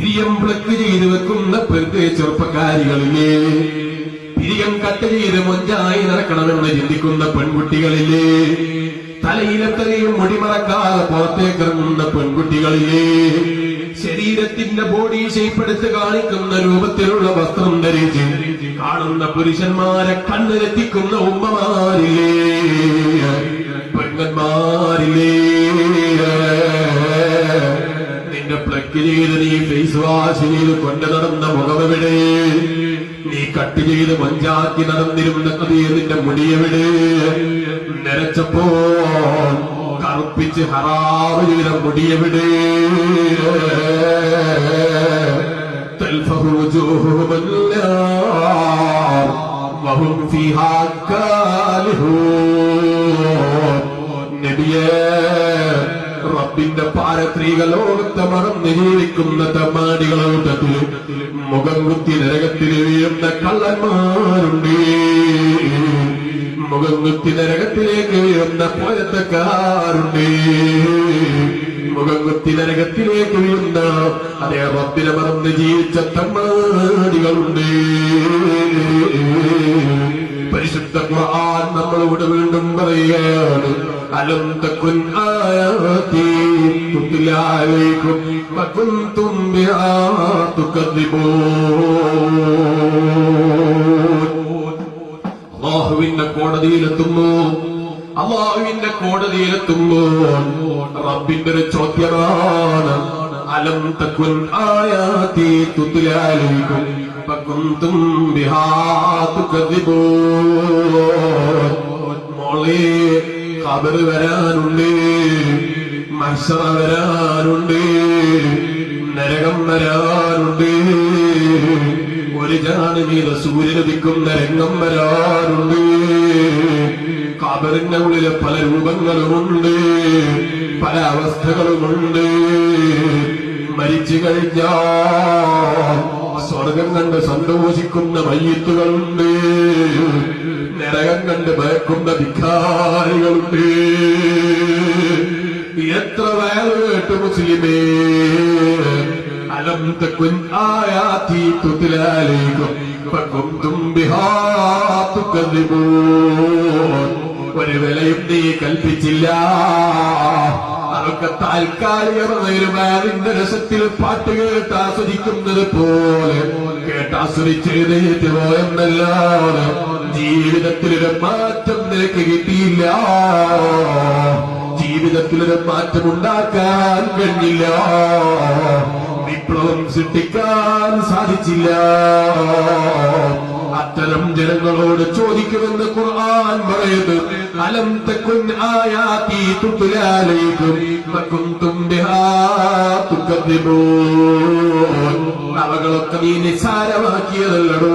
പിരിയം pluck ചെയ്ത് വെക്കുന്ന പെരുത്തെ ചെറുപ്പക്കാരികളില്ലേ പിരിയം cut ചെയ്ത് മൊഞ്ചായി നടക്കണമെന്ന് ചിന്തിക്കുന്ന പെൺകുട്ടികളില്ലേ തലയിലെത്തലയും മുടിമറക്കാതെ പുറത്തേക്ക് ഇറങ്ങുന്ന പെൺകുട്ടികളില്ലേ ശരീരത്തിന്റെ ബോഡി ശൈപ്പെടുത്ത് കാണിക്കുന്ന രൂപത്തിലുള്ള വസ്ത്രം ധരിച്ച് കാണുന്ന പുരുഷന്മാരെ കണ്ണിലെത്തിക്കുന്ന ഉമ്മമാരില്ലേ പെണ്ണന്മാരില്ലേ പ്ലക്ക് നീ ഫേസ് വാഷ് ചെയ്ത് കൊണ്ടു നടന്ന മുഖമെവിടെ? നീ കട്ട് ചെയ്ത് മഞ്ചാക്കി നടന്നിരുന്ന നിന്റെ മുടിയെവിടെ? നരച്ചപ്പോ കറുപ്പിച്ച് ഹറാവ് ചെയ്ത മുടിയെവിടെ? നബിയേ റബ്ബിന്റെ പാരത്രിക ലോകത്തെ മറന്ന് ജീവിക്കുന്ന തമ്മാടികളോട്ടത്തിൽ മുഖം കുത്തി നരകത്തിൽ വീഴുന്ന കള്ളന്മാരുണ്ട്. മുഖം കുത്തി നരകത്തിലേക്ക് വീഴുന്ന പോയത്തക്കാരുണ്ട് മുഖം കുത്തി നരകത്തിലേക്ക് വീഴുന്ന അതേ റബ്ബിനെ മറന്ന് ജീവിച്ച തമ്മാടികളുണ്ട്. പരിശുദ്ധ ഖുർആൻ നമ്മളോട് വീണ്ടും പറയുകയാണ് അലം തക്കുൻ തുത്ലാലൈക്കും വകുന്തും ബിഹാ തുകദ്ദിബൂൻ അള്ളാഹുവിന്റെ കോടതിയിലെത്തുന്നു. അള്ളാഹുവിന്റെ കോടതിയിലെത്തുമ്പോൾ റബ്ബിന്റെ ഒരു ചോദ്യമാണ്. അലം തക്കുൻ ആയാതി തുത്ലാലൈക്കും ഫകുന്തും ബിഹാ തുകദ്ദിബൂൻ മോളെ ഖബറ് വരാനുണ്ട്. മത്സറ വരാനുണ്ട്. നരകം വരാനുണ്ട്. ഒരു ജാണ് മീത സൂര്യനുദിക്കുന്ന നരകം വരാറുണ്ട് കാബറിന്റെ ഉള്ളിലെ പല രൂപങ്ങളുമുണ്ട്. പല അവസ്ഥകളുമുണ്ട്. മരിച്ചു കഴിഞ്ഞാൽ സ്വർഗം കണ്ട് സന്തോഷിക്കുന്ന മയ്യത്തുകളുണ്ട് നരകം കണ്ട് ഭയക്കുന്ന ധിക്കാരികളുണ്ട് എത്ര വയറ് കേട്ടു മുസ്ലിമേ അലം തക്കുൻ ആയാത്തി തുതിലാലേക്കും ഫകുന്തും ബിഹാ തുകദ്ദിബൂൻ ഒരു വിലയും നീ കൽപ്പിച്ചില്ല. അതൊക്കെ താൽക്കാലികമായ നിന്റെ രസത്തിൽ പാട്ട് കേട്ട് ആസ്വദിക്കുന്നത് പോലെ കേട്ട് ആസ്വദിച്ച് എഴുന്നേറ്റ് ജീവിതത്തിൽ മാറ്റം നിനക്ക് കിട്ടിയില്ല. ജീവിതത്തിലൊരു മാറ്റം ഉണ്ടാക്കാൻ കഴിഞ്ഞില്ല. വിപ്ലവം സൃഷ്ടിക്കാൻ സാധിച്ചില്ല. അത്തരം ജനങ്ങളോട് ചോദിക്കുമെന്ന് ഖുർആൻ പറയുന്നു. അലം തക്കുൻ ആയാതി ബിഹാ തുകദ്ദിബൂൻ അവകളൊക്കെ നീ നിസ്സാരമാക്കിയതല്ലടോ.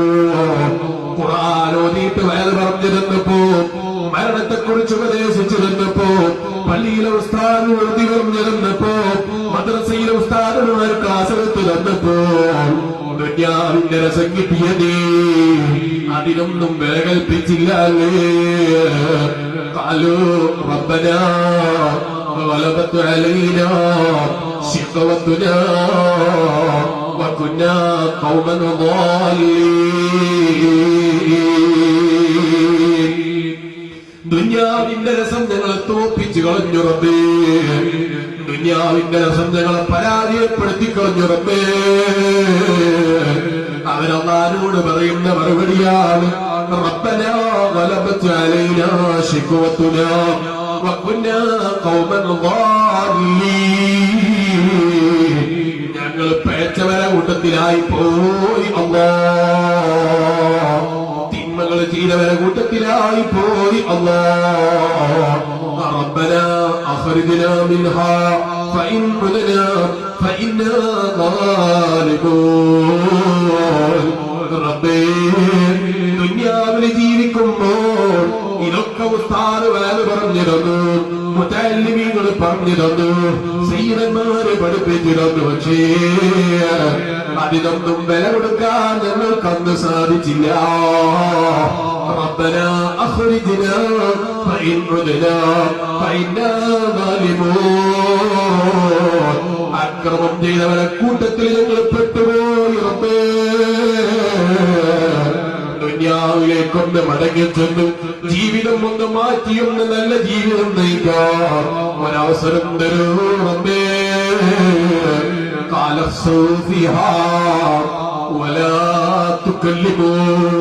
ഖുർആൻ ഓതിയിട്ട് വയൽ തന്നപ്പോ മരണത്തെക്കുറിച്ച് ഉപദേശിച്ചു തന്നപ്പോ പള്ളിയിലെ ഉസ്താദ് എഴുതി പറഞ്ഞു തന്നപ്പോ മദ്രസയിലെ ഉസ്താദന്മാർ ക്ലാസ് എടുത്ത് തന്നപ്പോ ദുന്യാവിന്റെ രസം കിട്ടിയതേ അതിനൊന്നും വില കൽപ്പിച്ചില്ല കാലോ റബ്ബന غلبت علينا شقوتنا وكنا قوما ضالين ദുന്യാവിന്റെ രസം ഞങ്ങളെ തോപ്പിച്ചു കളഞ്ഞു റബ്ബേ. ദുന്യാവിന്റെ രസം ഞങ്ങളെ പരാജയപ്പെടുത്തി കളഞ്ഞു റബ്ബേ. അവരല്ലാരോട് പറയുന്ന മറുപടിയാണ് ഞങ്ങൾ പേച്ചവരെ കൂട്ടത്തിലായി പോയി അല്ലാ തിന്മകൾ ചെയ്തവരെ കൂട്ടത്തിലായി പോയി അല്ലാ ربنا أخرجنا منها فإن عدنا فإنا ظالمون ഉസ്താദ് വേല പറഞ്ഞു തന്നു മുത്തല്ലിമീങ്ങൾ പറഞ്ഞു തന്നു സീതന്മാര് പഠിപ്പിച്ചു തന്നു പക്ഷേ അതിനൊന്നും വില കൊടുക്കാൻ ഞങ്ങൾക്കന്ന് സാധിച്ചില്ല ربنا أخرجنا فإن عدنا فإنا ظالمون അക്രമം ചെയ്തവരെ കൂട്ടത്തിൽ ഞങ്ങൾ ദുനിയാവിലേക്കൊന്ന് മടങ്ങിച്ചെന്ന് ജീവിതം ഒന്ന് മാറ്റിയൊന്ന് നല്ല ജീവിതം നയിക്കാൻ ഒരവസരം തരൂ റബ്ബേ കാലസൂഫിഹാ ولا تكلموا